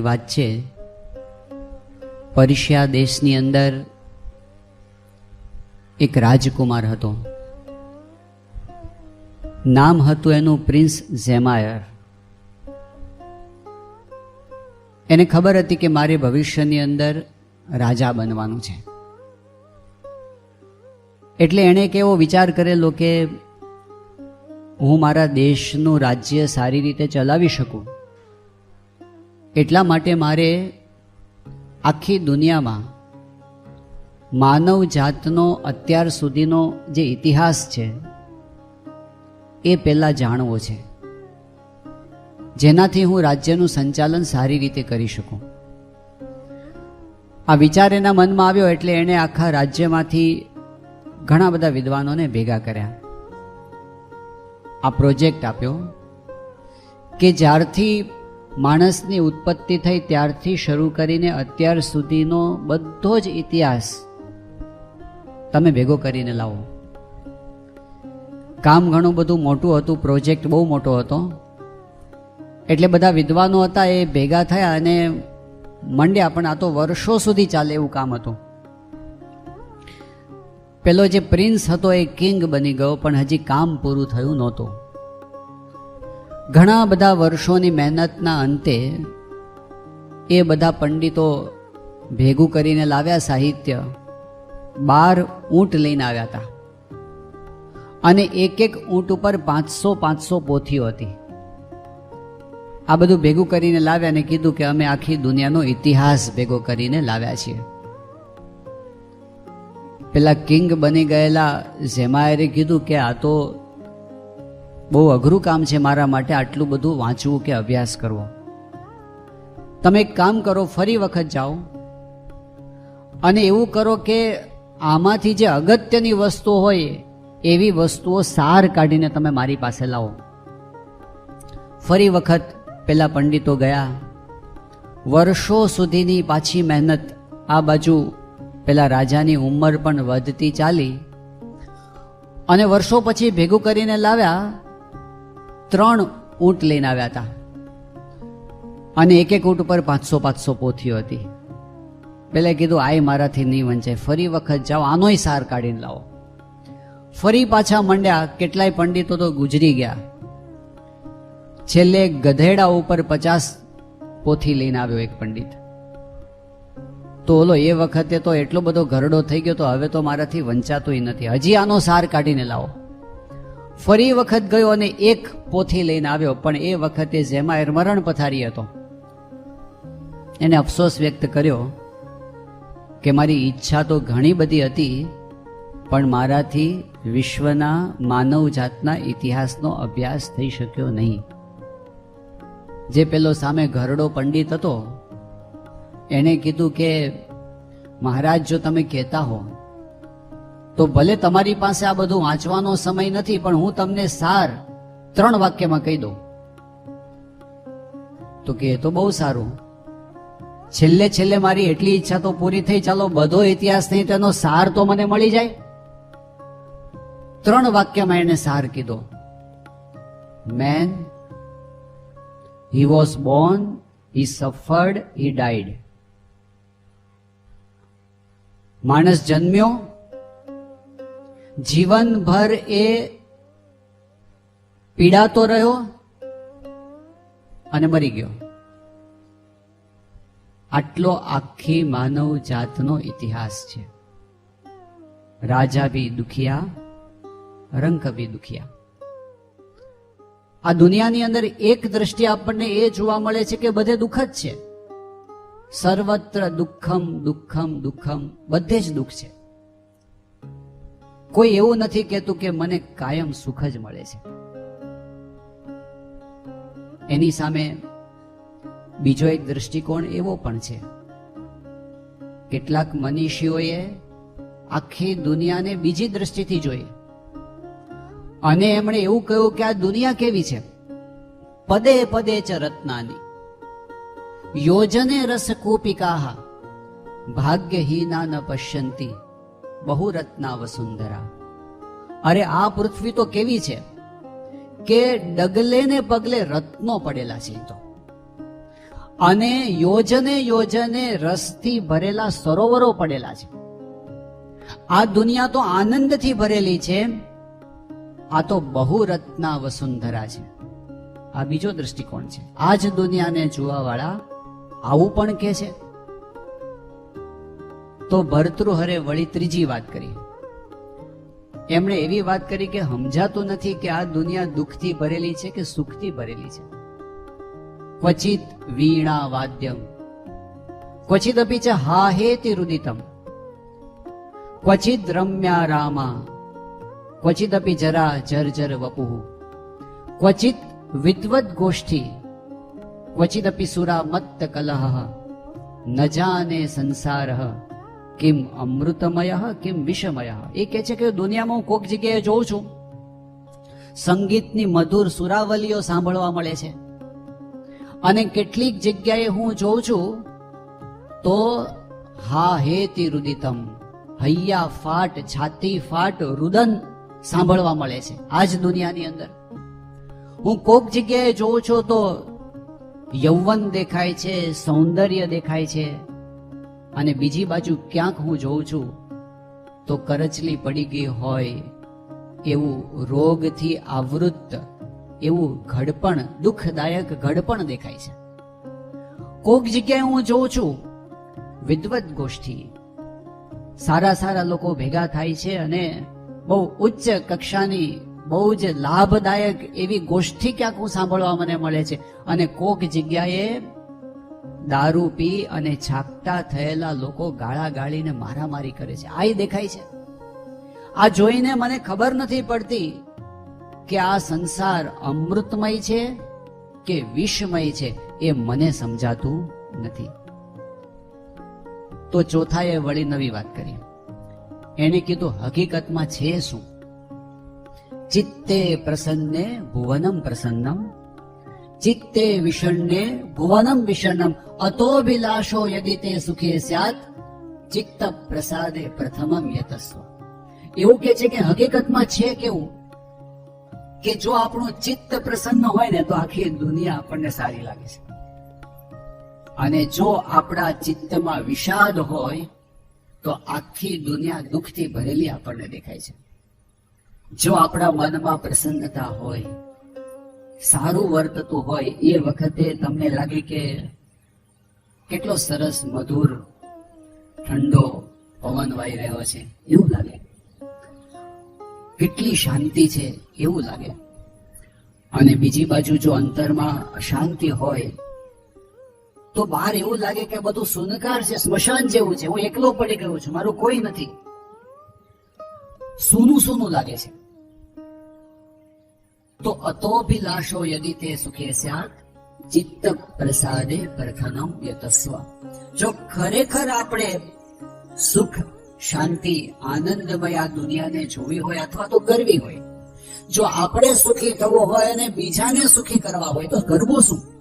વાત છે. પર્શિયા દેશની અંદર એક રાજકુમાર હતો. નામ હતું એનું પ્રિન્સ ઝેમાયર. એને ખબર હતી કે મારે ભવિષ્યની અંદર રાજા બનવાનું છે. એટલે એણે એક એવો વિચાર કરેલો કે હું મારા દેશનું રાજ્ય સારી રીતે ચલાવી શકું. એટલા માટે મારે આખી દુનિયામાં માનવ જાતનો અત્યાર સુધીનો જે ઇતિહાસ છે, એ પહેલાં જાણવો છે. જેનાથી હું રાજ્યનું સંચાલન સારી રીતે કરી શકું. આ વિચાર એના મનમાં આવ્યો એટલે એણે આખા રાજ્યમાંથી ઘણા બધા વિદ્વાનોને ભેગા કર્યા. આ પ્રોજેક્ટ આપ્યો કે જ્યારથી માણસની ઉત્પત્તિ થઈ ત્યારથી શરૂ કરીને અત્યાર સુધીનો બધો જ ઇતિહાસ તમે ભેગો કરીને લાવો. કામ ઘણું બધું મોટું હતું, પ્રોજેક્ટ બહુ મોટો હતો. એટલે બધા વિદ્વાનો હતા એ ભેગા થયા અને મંડ્યા, પણ આ તો વર્ષો સુધી ચાલે એવું કામ હતું. પેલો જે પ્રિન્સ હતો એ કિંગ બની ગયો, પણ હજી કામ પૂરું થયું નહોતું. ઘણા બધા વર્ષોની મહેનતના અંતે એ બધા પંડિતો ભેગું કરીને લાવ્યા સાહિત્ય, બાર ઊંટ લઈને આવ્યા હતા. અને એક એક ઊંટ ઉપર પાંચસો પાંચસો પોથીઓ હતી. આ બધું ભેગું કરીને લાવ્યા અને કીધું કે અમે આખી દુનિયાનો ઇતિહાસ ભેગો કરીને લાવ્યા છીએ. પેલા કિંગ બની ગયેલા ઝેમાયરે કીધું કે આ તો બહુ અઘરું કામ છે મારા માટે આટલું બધું વાંચવું કે અભ્યાસ કરવો. તમે એક કામ કરો, ફરી વખત જાઓ. અને એવું કરો કે આમાંથી જે અગત્યની વસ્તુ હોય, એવી વસ્તુઓ સાર કાઢીને તમે મારી પાસે લાવો. ફરી વખત પેલા પંડિતો ગયા. વર્ષો સુધીની પાછી મહેનત આ બાજુ પેલા રાજાની ઉંમર પણ વધતી ચાલી. અને વર્ષો પછી ભેગું કરીને લાવ્યા. ત્રણ ઊંટ લઈને આવ્યા હતા. અને એક એક ઊંટ ઉપર પાંચસો પાંચસો પોથીઓ હતી. પેલે કીધું, આય મારાથી નહીં વંચાય. ફરી વખત જાઓ, આનોય સાર કાઢીને લાવો. ફરી પાછા મંડ્યા. કેટલાય પંડિતો તો ગુજરી ગયા. છેલ્લે ગધેડા ઉપર પચાસ પોથી લઈને આવ્યો એક પંડિત. તો ઓલો, એ વખતે તો એટલો બધો ઘરડો થઈ ગયો તો હવે તો મારાથી વંચાતોય નથી. હજી આનો સાર કાઢીને લાવો. ફરી વખત ગયો અને એક પોથી લઈને આવ્યો. પણ એ વખતે જેમાં મરણ પથારી હતો. એને અફસોસ વ્યક્ત કર્યો કે મારી ઈચ્છા તો ઘણી બધી હતી, પણ મારાથી વિશ્વના માનવ જાતના ઇતિહાસનો અભ્યાસ થઈ શક્યો નહીં. જે પેલો સામે ઘરડો પંડિત હતો એણે કીધું કે, મહારાજ, જો તમે કહેતા હો તો ભલે તમારી પાસે આ બધું વાંચવાનો સમય નથી, પણ હું તમને સાર ત્રણ વાક્યમાં કહી દઉં. તો કે તો બહુ સારું. છેલ્લે છેલ્લે મારી એટલી ઈચ્છા તો પૂરી થઈ, ચાલો બધો ઇતિહાસ નહીં, તેનો સાર તો મને મળી જાય. ત્રણ વાક્યમાં એને સાર કીધો. Man he was born he suffered he died માણસ જન્મ્યો જીવનભર એ પીડાતો રહ્યો અને મરી ગયો. આટલો આખી માનવ જાતનો ઇતિહાસ છે. રાજા બી દુખિયા રંક બી દુખિયા. આ દુનિયાની અંદર એક દ્રષ્ટિ આપણને એ જોવા મળે છે કે બધે દુઃખ જ છે. સર્વત્ર દુઃખમ દુઃખમ દુઃખમ, બધે જ દુઃખ છે. કોઈ એવું નથી કહેતું કે મને કાયમ સુખ જ મળે છે. એની સામે બીજો એક દૃષ્ટિકોણ એવો પણ છે. કેટલાક મનીષીઓએ આખી દુનિયાને બીજી દ્રષ્ટિથી જોઈ. અને એમણે એવું કહ્યું કે આ દુનિયા કેવી છે? પદે પદે ચ રત્નાની. યોજને રસ કૂપિકા ભાગ્યહીના ન પશ્યંતી. બહુ રત્ના વસુંધરા અરે આ પૃથ્વી તો કેવી છે? કે ડગલે ને પગલે રત્નો પડેલા છે તો. અને યોજને યોજને રસથી ભરેલા સરોવરો પડેલા છે. આ દુનિયા તો આનંદથી ભરેલી છે. આ તો બહુરત્ના વસુંધરા છે. આ બીજો દ્રષ્ટિકોણ છે. આ જ દુનિયાને જોવા વાળા આવું પણ કે છે. તો ભરતૃહરે વળી ત્રીજી વાત કરી. એમણે એવી વાત કરી કે સમજાતું નથી કે આ દુનિયા દુઃખથી ભરેલી છે કે સુખથી ભરેલી છે. ક્વચિત વીણા વાદ્યમ ક્વચિત અપી છે હા હેતિ રુદિતમ. ક્વચિત રમ્યા રામા. ક્વચિત અપી જરા જર્જર વપુઃ ક્વચિત વિદ્વદ ગોષ્ઠી. ક્વચિત અપી સુરા મત્ત કલહ. ન જાને સંસાર. કિમ અમૃતમય કેમ વિષમય એ કહે છે કે દુનિયામાં હું કોક જગ્યાએ જોઉં છું સંગીતની મધુર સુરાવલીઓ સાંભળવા મળે છે। અને કેટલીક જગ્યાએ હું જોઉં છું, તો હા હેતિ રુદિતમ હૈયા ફાટ, છાતી ફાટ, રુદન સાંભળવા મળે છે આ જ દુનિયાની અંદર। હું કોક જગ્યાએ જોઉં છું તો યૌવન દેખાય છે, સૌંદર્ય દેખાય છે અને બીજી બાજુ ક્યાંક હું જોઉં છું, તો કરચલી પડી ગઈ હોય એવું રોગથી આવૃત એવું ઘડપણ, દુઃખદાયક ઘડપણ દેખાય છે. કોક જગ્યાએ હું જોઉં છું, વિદ્વત ગોષ્ઠી. સારા સારા લોકો ભેગા થાય છે અને બહુ ઉચ્ચ કક્ષાની, બહુ જ લાભદાયક એવી ગોષ્ઠી ક્યાંક હું સાંભળવા મને મળે છે. અને કોક જગ્યાએ દારૂ પી અને છાપતા થયેલા લોકો ગાળા ગાળીને મારામારી કરે છે. આ દેખાય છે. આ જોઈને મને ખબર નથી પડતી કે આ સંસાર અમૃતમય છે કે વિષમય છે એ મને સમજાતું નથી. તો ચોથાએ વળી નવી વાત કરી. એણે કીધું, હકીકતમાં છે શું? ચિત્તે પ્રસન્ને ભુવનમ પ્રસન્નમ ચિત્તે વિષણ્ણે ભુવનમ વિષણમ અતોભિલાષો યદિ સુખે સ્યાત ચિત્ત પ્રસાદે પ્રથમમ યતસ્વ એવું કે છે કે હકીકતમાં છે કેવું કે જો આપણું ચિત્ત પ્રસન્ન હોય ને તો આખી દુનિયા આપણને સારી લાગે છે અને જો આપણા ચિત્તમાં વિષાદ હોય તો આખી દુનિયા દુઃખથી ભરેલી આપણને દેખાય છે। જો આપણા મનમાં પ્રસન્નતા હોય સારું વર્તતું હોય એ વખતે તમને લાગે કે કેટલો સરસ, મધુર, ઠંડો પવન વાઈ રહ્યો છે. એવું લાગે. કેટલી શાંતિ છે એવું લાગે. અને બીજી બાજુ જો અંતરમાં અશાંતિ હોય, તો બહાર એવું લાગે કે બધું સુનકાર છે, સ્મશાન જેવું છે. હું એકલો પડી ગયો છું. મારું કોઈ નથી. સૂનું સૂનું લાગે છે. તો અતોભિલાષો યદિ તે સુખે સ્યાત? ચિત્ત પ્રસાદે પ્રથનમ યતસ્વ. જો ખરેખર આપણે સુખ, શાંતિ, આનંદમય આ દુનિયાને જોવી હોય અથવા તો કરવી હોય, જો આપણે સુખી થવું હોય અને બીજાને સુખી કરવા હોય તો કરવું શું?